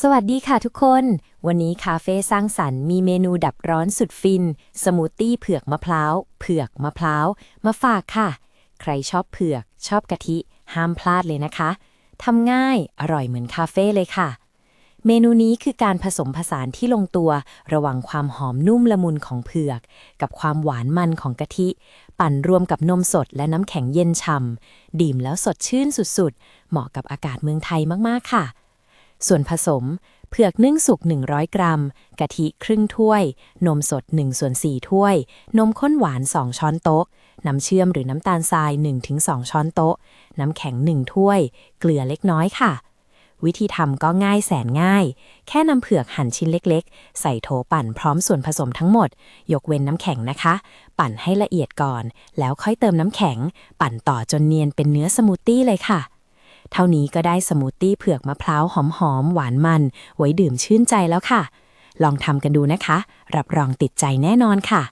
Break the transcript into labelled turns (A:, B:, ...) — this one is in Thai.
A: สวัสดีค่ะทุกคน วันนี้คาเฟ่สร้างสรรค์มีเมนูดับร้อนสุดฟิน สมูทตี้เผือกมะพร้าวเผือกมะพร้าวมาฝากค่ะ ใครชอบเผือก ชอบกะทิ ห้ามพลาดเลยนะคะทำง่ายอร่อยเหมือนคาเฟ่เลยค่ะ เมนูนี้คือการผสมผสานที่ลงตัว ระหว่างความหอมนุ่มละมุนของเผือก กับความหวานมันของกะทิ ปั่นรวมกับนมสดและน้ำแข็งเย็นฉ่ำดื่มแล้วสดชื่นสุดๆ เหมาะกับอากาศเมืองไทยมากๆค่ะ ส่วนผสม เผือกนึ่งสุก 100 กรัม กะทิครึ่งถ้วย นมสด1ส่วน4ถ้วย นมข้นหวาน 2 ช้อนโต๊ะ น้ำเชื่อมหรือน้ำตาลทราย 1-2 ช้อนโต๊ะ น้ำแข็ง 1 ถ้วย เกลือเล็กน้อยค่ะ วิธีทำก็ง่ายแสนง่าย แค่นำเผือกหั่นชิ้นเล็กๆ ใส่โถปั่นพร้อมส่วนผสมทั้งหมด ยกเว้นน้ำแข็งนะคะ ปั่นให้ละเอียดก่อน แล้วค่อยเติมน้ำแข็ง ปั่นต่อจนเนียนเป็นเนื้อสมูทตี้เลยค่ะ เท่านี้ก็ได้สมูทตี้เผือกมะพร้าวหอมๆหวานมัน ไว้ดื่มชื่นใจแล้วค่ะ ลองทำกันดูนะคะ รับรองติดใจแน่นอนค่ะ